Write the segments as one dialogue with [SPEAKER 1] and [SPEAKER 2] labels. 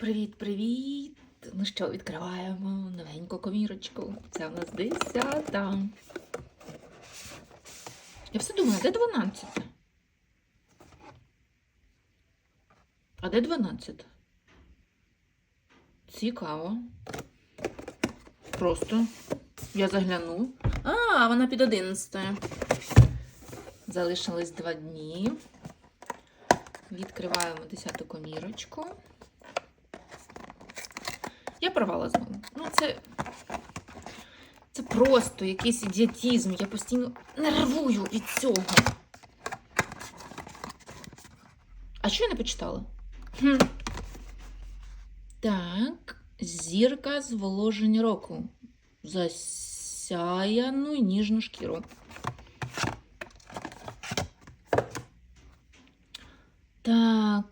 [SPEAKER 1] Привіт-привіт! Ну що, відкриваємо новеньку комірочку. Це у нас десята. Я все думаю, де 12? А де 12? Цікаво. Просто я загляну. А, вона під 11. Залишилось два дні. Відкриваємо 10 комірочку. Порвала знову. Ну, це. Це просто якийсь ідіотізм. Я постійно нервую від цього. А що я не почитала? Хм. Так, зірка зволоження року. Засяяну ніжну шкіру. Так, е,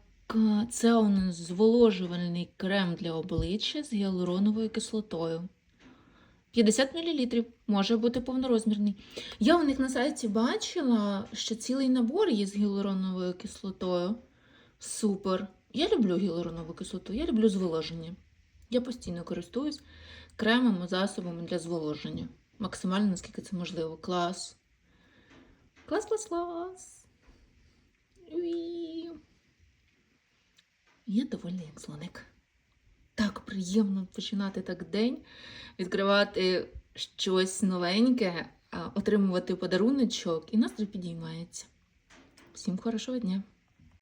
[SPEAKER 1] це у нас зволожувальний крем для обличчя з гіалуроновою кислотою. 50 мл може бути повнорозмірний. Я у них на сайті бачила, що цілий набор є з гіалуроновою кислотою. Супер. Я люблю гіалуронову кислоту, я люблю зволоження. Я постійно користуюсь кремами, засобами для зволоження. Максимально, наскільки це можливо. Клас. Клас, клас, клас. Я довольний як слоник. Так приємно починати так день, відкривати щось новеньке, отримувати подаруночок, і настрій підіймається. Всім хорошого дня!